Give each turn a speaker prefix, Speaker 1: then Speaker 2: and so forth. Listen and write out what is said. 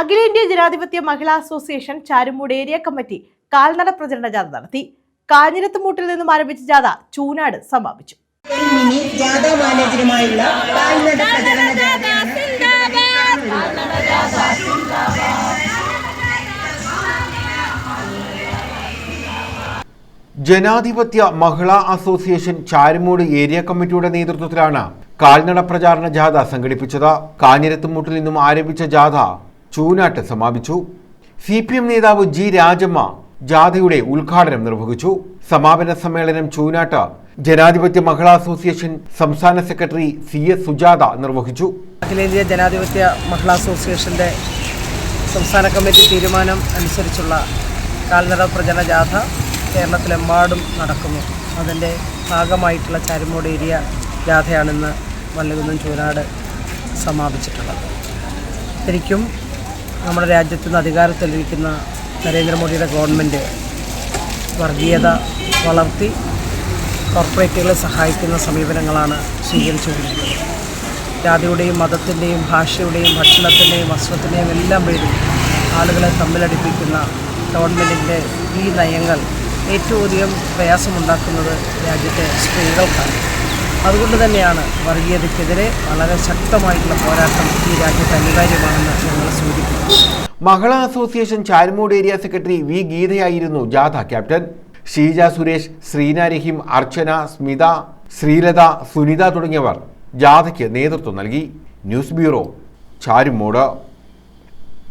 Speaker 1: അഖിലേന്ത്യാ ജനാധിപത്യ മഹിളാ അസോസിയേഷൻ ചാരുമൂട് ഏരിയ കമ്മിറ്റി കാൽനട പ്രചരണ ജാഥ നടത്തി. കാഞ്ഞിരത്തുമൂട്ടിൽ നിന്നും ആരംഭിച്ച ജാഥ ചൂനാട് സമാപിച്ചു.
Speaker 2: മിനി മാനേജരുമായുള്ള കാൽനട പ്രചരണ ജാഥയാണ്
Speaker 3: ജനാധിപത്യ മഹിളാ അസോസിയേഷൻ ചാരുമൂട് ഏരിയ കമ്മിറ്റിയുടെ നേതൃത്വത്തിലാണ് കാൽനട പ്രചാരണ ജാഥ സംഘടിപ്പിച്ചത്. കാഞ്ഞിരത്തുമൂട്ടിൽ നിന്നും ആരംഭിച്ച ജാഥ ചൂനാട്ട് സമാപിച്ചു. സി പി എം നേതാവ് ജി രാജമ്മ ജാഥയുടെ ഉദ്ഘാടനം നിർവഹിച്ചു. സമാപന സമ്മേളനം ചൂനാട്ട് ജനാധിപത്യ മഹിളാ അസോസിയേഷൻ സംസ്ഥാന സെക്രട്ടറി സി എസ് സുജാത നിർവഹിച്ചു.
Speaker 4: അഖിലേന്ത്യാ ജനാധിപത്യ മഹിളാ അസോസിയേഷന്റെ സംസ്ഥാന കമ്മിറ്റി തീരുമാനം അനുസരിച്ചുള്ള കാൽനട പ്രചരണ ജാഥ കേരളത്തിലെമ്പാടും നടക്കുന്നു. അതിന്റെ ഭാഗമായിട്ടുള്ള ചാരുമോട് ഏരിയ ജാഥയാണിന്ന് വല്ലകുന്നം ചൂനാട് സമാപിച്ചിട്ടുള്ളത്. ശരിക്കും നമ്മുടെ രാജ്യത്ത് നിന്ന് അധികാരത്തിലിരിക്കുന്ന നരേന്ദ്രമോദിയുടെ ഗവൺമെന്റ് വർഗീയത വളർത്തി കോർപ്പറേറ്റുകളെ സഹായിക്കുന്ന സമീപനങ്ങളാണ് സ്വീകരിച്ചുകൊണ്ടിരിക്കുന്നത് ജാതിയുടെയും മതത്തിന്റെയും ഭാഷയുടെയും ഭക്ഷണത്തിന്റെയും വസ്ത്രത്തിന്റെയും എല്ലാം പേരിൽ ആളുകളെ തമ്മിലടിപ്പിക്കുന്ന ഗവൺമെന്റിന്റെ ഈ നയങ്ങൾ ഏറ്റവും അധികം പ്രയാസമുണ്ടാക്കുന്നത് രാജ്യത്തെ സ്ത്രീകൾക്കാണ്. അതുകൊണ്ട് തന്നെയാണ് വർഗീയതയ്ക്കെതിരെ വളരെ ശക്തമായിട്ടുള്ള പോരാട്ടം ഈ രാജ്യത്ത് അനിവാര്യമാണെന്ന് ഞങ്ങൾ സൂചിപ്പിക്കുന്നു.
Speaker 3: മഹിളാ association Charummoodu area secretary V ഗീതയായിരുന്നു ജാഥ ക്യാപ്റ്റൻ. ഷീജ സുരേഷ് ശ്രീന രഹീം അർച്ചന സ്മിത ശ്രീലത സുനിത തുടങ്ങിയവർ ജാഥയ്ക്ക് നേതൃത്വം നൽകി. News bureau Charummoodu.